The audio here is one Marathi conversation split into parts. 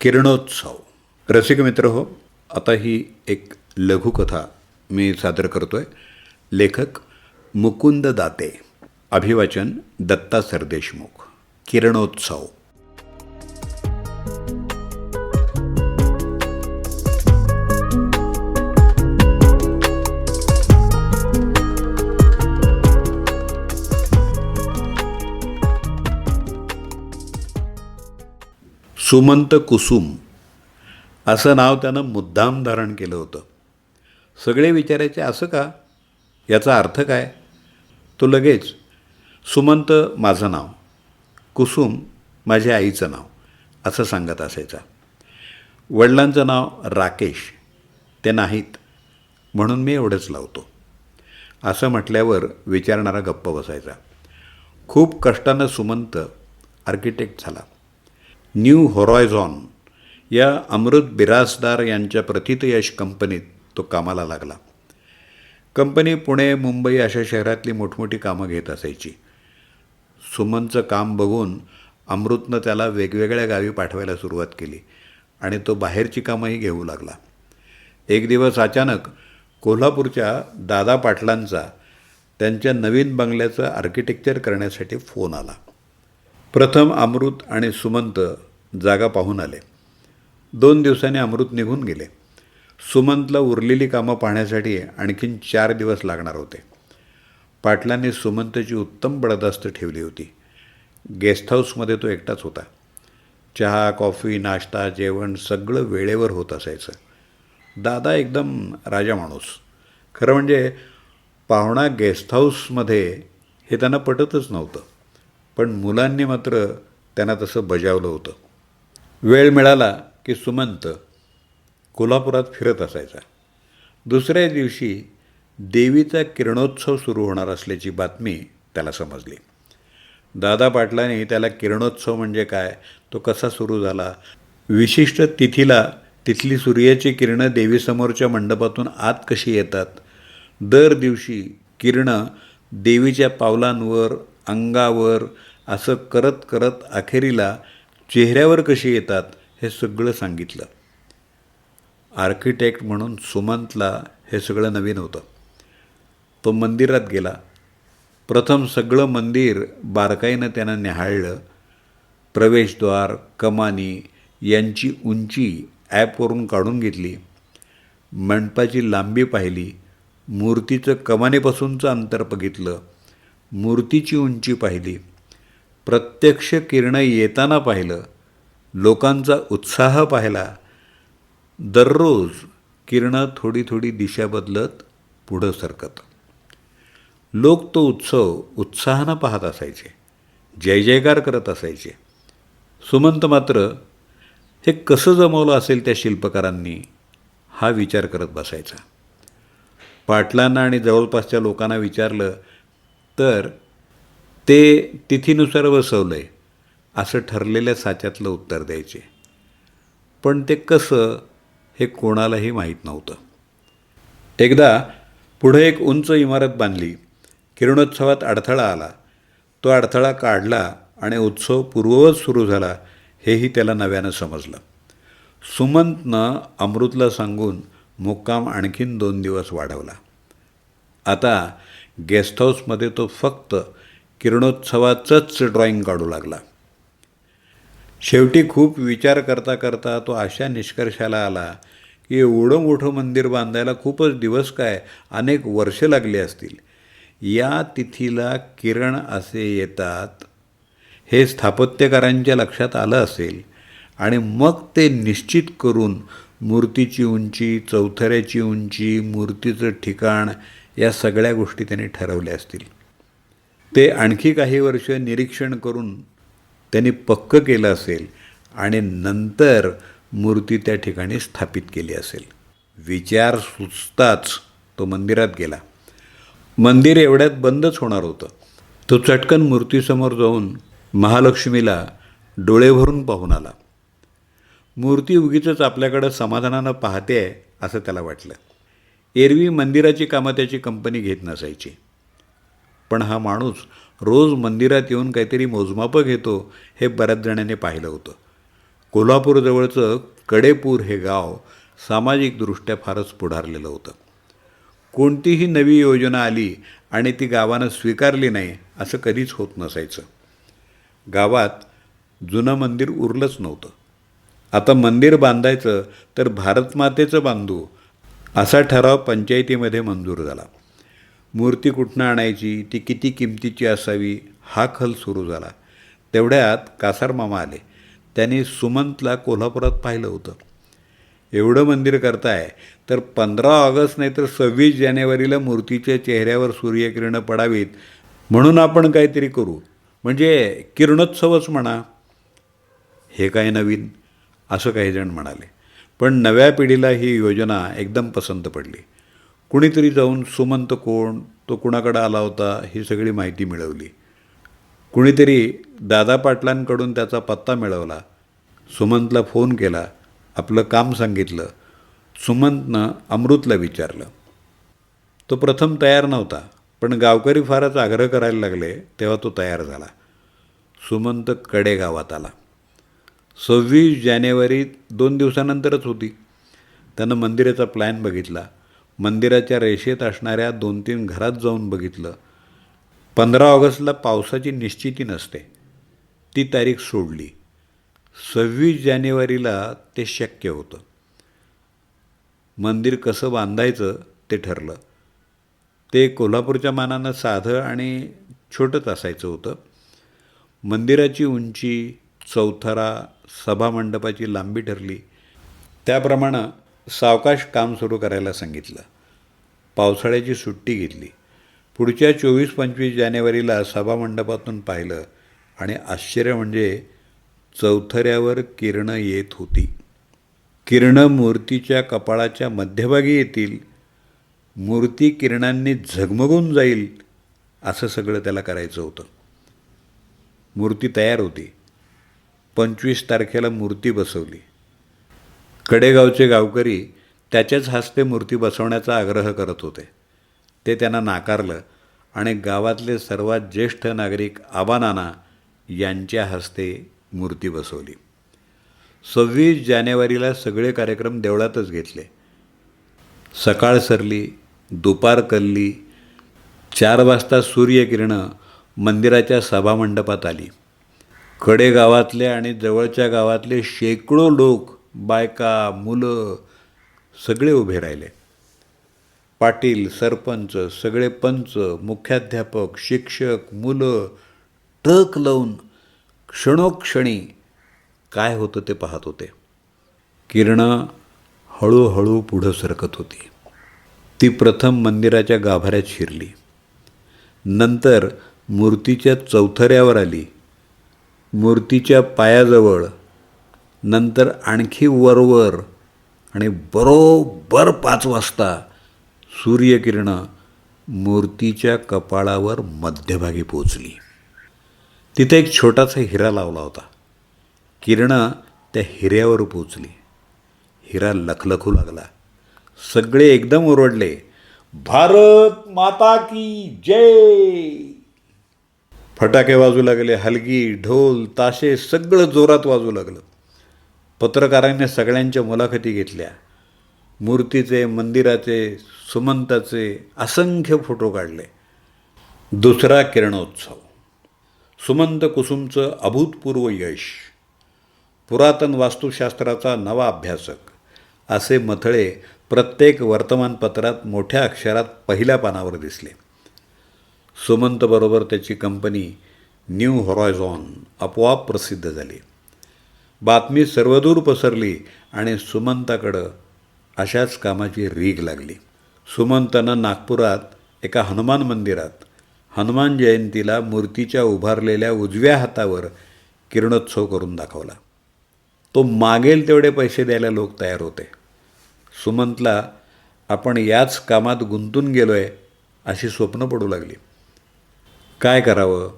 किरणोत्सव. रसिक मित्र हो आता ही एक लघुकथा मी सादर करतो आहे लेखक मुकुंद दाते. अभिवाचन दत्ता सरदेशमुख. किरणोत्सव. सुमंत कुसुम असं नाव त्यानं मुद्दाम धारण केलं होतं. सगळे विचारायचे असं का? याचा अर्थ काय? तो लगेच सुमंत माझं नाव कुसुम माझ्या आईचं नाव असं सांगत असायचा. वडिलांचं नाव राकेश ते नाहीत म्हणून मी एवढंच लावतो. असं म्हटल्यावर विचारणारा गप्प बसायचा. खूप कष्टानं सुमंत आर्किटेक्ट झाला. न्यू होरॉयझॉन या अमृत बिरासदार यांच्या प्रथितयश कंपनीत तो कामाला लागला. कंपनी पुणे मुंबई अशा शहरातली मोठमोठी कामं घेत असायची. सुमनचं काम बघून अमृतनं त्याला वेगवेगळ्या गावी पाठवायला सुरुवात केली आणि तो बाहेरची कामंही घेऊ लागला. एक दिवस अचानक कोल्हापूरच्या दादा पाटलांचा त्यांच्या नवीन बंगल्याचं आर्किटेक्चर करण्यासाठी फोन आला. प्रथम अमृत आणि सुमंत जागा पाहून आले. दोन दिवसांनी अमृत निघून गेले. सुमंतला उरलेली कामं पाहण्यासाठी आणखीन चार दिवस लागणार होते. पाटलांनी सुमंतची उत्तम बडदास्त ठेवली होती. गेस्ट हाऊसमध्ये तो एकटाच होता. चहा कॉफी नाश्ता जेवण सगळं वेळेवर होत असायचं. दादा एकदम राजा माणूस. खरं म्हणजे पाहुणा गेस्ट हाऊसमध्ये हे त्यांना पटतच नव्हतं. पण मुलांनी मात्र त्यांना तसं बजावलं होतं. वेळ मिळाला की सुमंत कोल्हापुरात फिरत असायचा. दुसऱ्या दिवशी देवीचा किरणोत्सव सुरू होणार असल्याची बातमी त्याला समजली. दादा पाटलांनी त्याला किरणोत्सव म्हणजे काय तो कसा सुरू झाला विशिष्ट तिथीला तिथली सूर्याची किरणं देवीसमोरच्या मंडपातून आत कशी येतात दर दिवशी किरणं देवीच्या पावलांवर अंगावर असं करत करत अखेरीला चेहऱ्यावर कशी येतात हे सगळं सांगितलं. आर्किटेक्ट म्हणून सुमंतला हे सगळं नवीन होतं. तो मंदिरात गेला. प्रथम सगळं मंदिर बारकाईनं त्यानं न्याहाळलं प्रवेशद्वार कमानी यांची उंची ॲपवरून काढून घेतली. मंडपाची लांबी पाहिली. मूर्तीचं कमानीपासूनचं अंतर बघितलं. मूर्तीची उंची पाहिली. प्रत्यक्ष किरणं येताना पाहिलं लोकांचा उत्साह पाहिला दररोज किरणं थोडी थोडी दिशा बदलत पुढं सरकत. लोक तो उत्सव उत्साहानं पाहत असायचे जय जयकार करत असायचे. सुमंत मात्र हे कसं जमवलं असेल त्या शिल्पकारांनी? हा विचार करत बसायचा. पाटलांना आणि जवळपासच्या लोकांना विचारलं तर ते तिथीनुसार बसवलं आहे असं ठरलेल्या साच्यातलं उत्तर द्यायचे. पण ते कसं हे कोणालाही माहीत नव्हतं. एकदा पुढे एक उंच इमारत बांधली. किरणोत्सवात अडथळा आला. तो अडथळा काढला आणि उत्सव पूर्ववत सुरू झाला हेही त्याला नव्यानं समजलं. सुमंतनं अमृतला सांगून मुक्काम आणखीन दोन दिवस वाढवला. आता गेस्ट हाऊसमध्ये तो फक्त किरणोत्सवाचंच ड्रॉईंग काढू लागला. शेवटी खूप विचार करता करता तो अशा निष्कर्षाला आला की एवढं मोठं मंदिर बांधायला खूपच दिवस काय अनेक वर्ष लागली असतील. या तिथीला किरण असे येतात हे स्थापत्यकारांच्या लक्षात आलं असेल. आणि मग ते निश्चित करून मूर्तीची उंची चौथऱ्याची उंची मूर्तीचं ठिकाण या सगळ्या गोष्टी त्यांनी ठरवल्या असतील. ते आणखी काही वर्ष निरीक्षण करून त्यांनी पक्क केलं असेल आणि नंतर मूर्ती त्या ठिकाणी स्थापित केली असेल. विचार सुचताच तो मंदिरात गेला. मंदिर एवढ्यात बंदच होणार होतं. तो चटकन मूर्तीसमोर जाऊन महालक्ष्मीला डोळे भरून पाहून आला. मूर्ती उगीच आपल्याकडं समाधानानं पाहते आहे असं त्याला वाटलं. एरवी मंदिराची कामं त्याची कंपनी घेत नसायची. पण हा माणूस रोज मंदिरात येऊन काहीतरी मोजमापं घेतो हे बऱ्याच जणांनी पाहिलं होतं. कोल्हापूरजवळचं कडेपूर हे गाव सामाजिकदृष्ट्या फारच पुढारलेलं होतं. कोणतीही नवी योजना आली आणि ती गावानं स्वीकारली नाही असं कधीच होत नसायचं. गावात जुनं मंदिर उरलंच नव्हतं. आता मंदिर बांधायचं तर भारतमातेचं बांधू असा ठराव पंचायतीमध्ये मंजूर झाला. मूर्ती कुठनं आणायची ती किती किमतीची असावी हा खल सुरू झाला. तेवढ्यात कासार मामा आले. त्यांनी सुमंतला कोल्हापुरात पाहिलं होतं. एवढं मंदिर करताय तर पंधरा ऑगस्ट नाही तर सव्वीस जानेवारीला मूर्तीच्या चेहऱ्यावर सूर्यकिरणं पडावीत म्हणून आपण काहीतरी करू. म्हणजे किरणोत्सवच म्हणा. हे काय नवीन? असं काही जण म्हणाले. पण नव्या पिढीला ही योजना एकदम पसंत पडली. कुणीतरी जाऊन सुमंत कोण तो कुणाकडं आला होता ही सगळी माहिती मिळवली. कुणीतरी दादा पाटलांकडून त्याचा पत्ता मिळवला. सुमंतला फोन केला. आपलं काम सांगितलं. सुमंतनं अमृतला विचारलं. तो प्रथम तयार नव्हता पण गावकरी फारच आग्रह करायला लागले तेव्हा तो तयार झाला. सुमंत कडे गावात आला. सव्वीस जानेवारी दोन दिवसानंतरच होती. त्यानं मंदिराचा प्लॅन बघितला. मंदिराच्या रेषेत असणाऱ्या दोन तीन घरात जाऊन बघितलं. पंधरा ऑगस्टला पावसाची निश्चिती नसते. ती तारीख सोडली. सव्वीस जानेवारीला ते शक्य होतं. मंदिर कसं बांधायचं ते ठरलं. ते कोल्हापूरच्या मानानं साधं आणि छोटंच असायचं होतं. मंदिराची उंची चौथरा सभामंडपाची लांबी ठरली. त्याप्रमाणे सावकाश काम सुरू करायला सांगितलं. पावसाळ्याची सुट्टी घेतली. पुढच्या चोवीस पंचवीस जानेवारीला सभामंडपातून पाहिलं आणि आश्चर्य म्हणजे चौथऱ्यावर किरणं येत होती. किरणं मूर्तीच्या कपाळाच्या मध्यभागी येतील. मूर्ती किरणांनी झगमगून जाईल असं सगळं त्याला करायचं होतं. मूर्ती तयार होती. पंचवीस तारखेला मूर्ती बसवली. कडेगावचे गावकरी त्याच्याच हस्ते मूर्ती बसवण्याचा आग्रह करत होते. ते त्यांना नाकारलं आणि गावातले सर्वात ज्येष्ठ नागरिक आबानाना यांच्या हस्ते मूर्ती बसवली. सव्वीस जानेवारीला सगळे कार्यक्रम देवळातच घेतले. सकाळ सरली दुपार कल्ली चार वाजता सूर्यकिरणं मंदिराच्या सभामंडपात आली. कडे गावातले आणि जवळच्या गावातले शेकडो लोक बायका मुलं सगळे उभे राहिले. पाटील सरपंच सगळे पंच मुख्याध्यापक शिक्षक मुलं टक लावून क्षणोक्षणी काय होतं ते पाहत होते. किरणं हळूहळू पुढं सरकत होती. ती प्रथम मंदिराच्या गाभाऱ्यात शिरली. नंतर मूर्तीच्या चौथऱ्यावर आली. मूर्तीच्या पायाजवळ नंतर आणखी वरवर आणि बरोबर पाच वाजता सूर्यकिरणं मूर्तीच्या कपाळावर मध्यभागी पोचली तिथे एक छोटासा हिरा लावला होता. किरणं त्या हिऱ्यावर पोचली हिरा लखलखू लागला. सगळे एकदम ओरडले भारत माता की जय! फटाके वाजू लागले हलगी ढोल ताशे सगळं जोरात वाजू लागलं. पत्रकारांनी सगळ्यांच्या मुलाखती घेतल्या. मूर्तीचे मंदिराचे सुमंताचे असंख्य फोटो काढले. दुसरा किरणोत्सव. सुमंत कुसुमचं अभूतपूर्व यश. पुरातन वास्तुशास्त्राचा नवा अभ्यासक. असे मथळे प्रत्येक वर्तमानपत्रात मोठ्या अक्षरात पहिल्या पानावर दिसले. सुमंतबरोबर त्याची कंपनी न्यू हॉरायझॉन आपोआप प्रसिद्ध झाली. बातमी सर्वदूर पसरली आणि सुमंताकडं अशाच कामाची रीग लागली. सुमंतानं नागपुरात एका हनुमान मंदिरात हनुमान जयंतीला मूर्तीच्या उभारलेल्या उजव्या हातावर किरणोत्सव करून दाखवला. तो मागेल तेवढे पैसे द्यायला लोक तयार होते. सुमंतला आपण याच कामात गुंतून गेलो आहे अशी स्वप्न पडू लागली. काय करावं?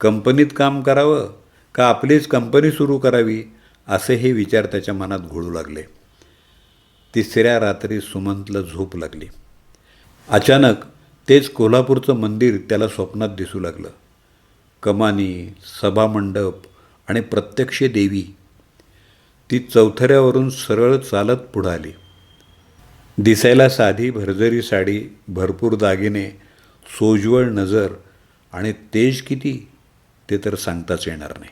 कंपनीत काम करावं? का आपलीच कंपनी सुरू करावी असेही विचार त्याच्या मनात घोळू लागले. तिसऱ्या रात्री सुमंतला झोप लागली. अचानक तेच कोल्हापूरचं मंदिर त्याला स्वप्नात दिसू लागलं. कमानी सभामंडप आणि प्रत्यक्ष देवी. ती चौथऱ्यावरून सरळ चालत पुढं आली दिसायला साधी भरजरी साडी भरपूर दागिने सोज्वळ नजर आणि तेज किती? ते तर सांगताच येणार नाही.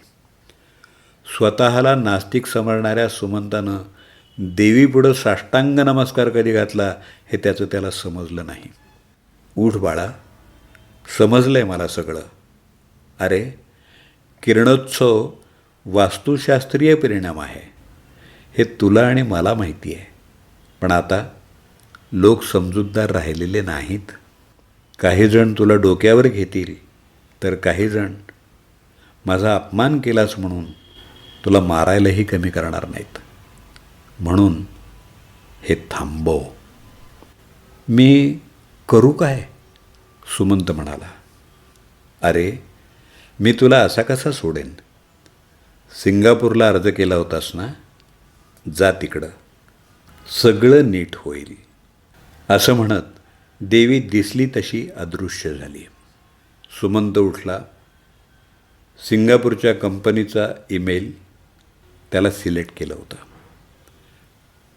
स्वतःला नास्तिक समजणाऱ्या सुमंतानं देवीपुढं साष्टांग नमस्कार कधी घातला हे त्याचं त्याला समजलं नाही. उठ बाळा समजलं आहे मला सगळं. अरे किरणोत्सव वास्तुशास्त्रीय परिणाम आहे. हे तुला आणि मला माहिती आहे. पण आता लोक समजूतदार राहिलेले नाहीत. काही जण तुला डोक्यावर घेतील तर काही जण माझा अपमान केलास म्हणून तुला मारायलाही कमी करणार नाहीत. म्हणून हे थांबव. मी करू काय? सुमंत म्हणाला. अरे मी तुला असा कसा सोडेन? सिंगापूरला अर्ज केला होतास ना? जा तिकडं. सगळं नीट होईल. असं म्हणत देवी दिसली तशी अदृश्य झाली. सुमंत उठला. सिंगापूरच्या कंपनीचा ईमेल त्याला सिलेक्ट केलं होतं.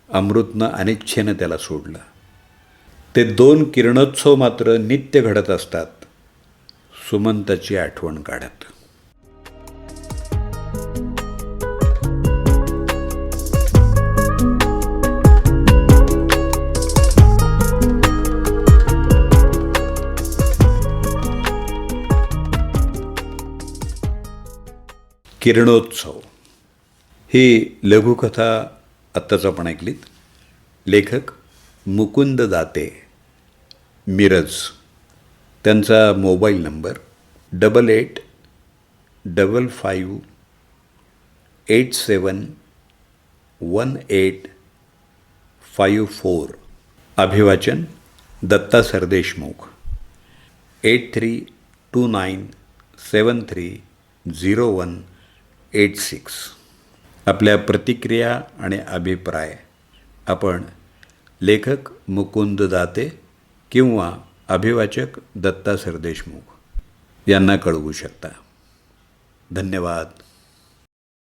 अमृतनं अनिच्छेनं त्याला सोडलं. ते दोन किरणोत्सव मात्र नित्य घडत असतात. सुमंताची आठवण काढत. किरणोत्सव. ही लघुकथा आत्ताच आपण ऐकलीत. लेखक मुकुंद दाते मिरज. त्यांचा mobile number double eight double five eight seven one eight five four अभिवाचन Datta Sardeshmukh. Eight three two nine seven three zero one eight six. आपल्या प्रतिक्रिया आणि अभिप्राय. आपण लेखक मुकुंद दाते किंवा अभिवाचक दत्ता सरदेशमुख यांना कळवू शकता. धन्यवाद.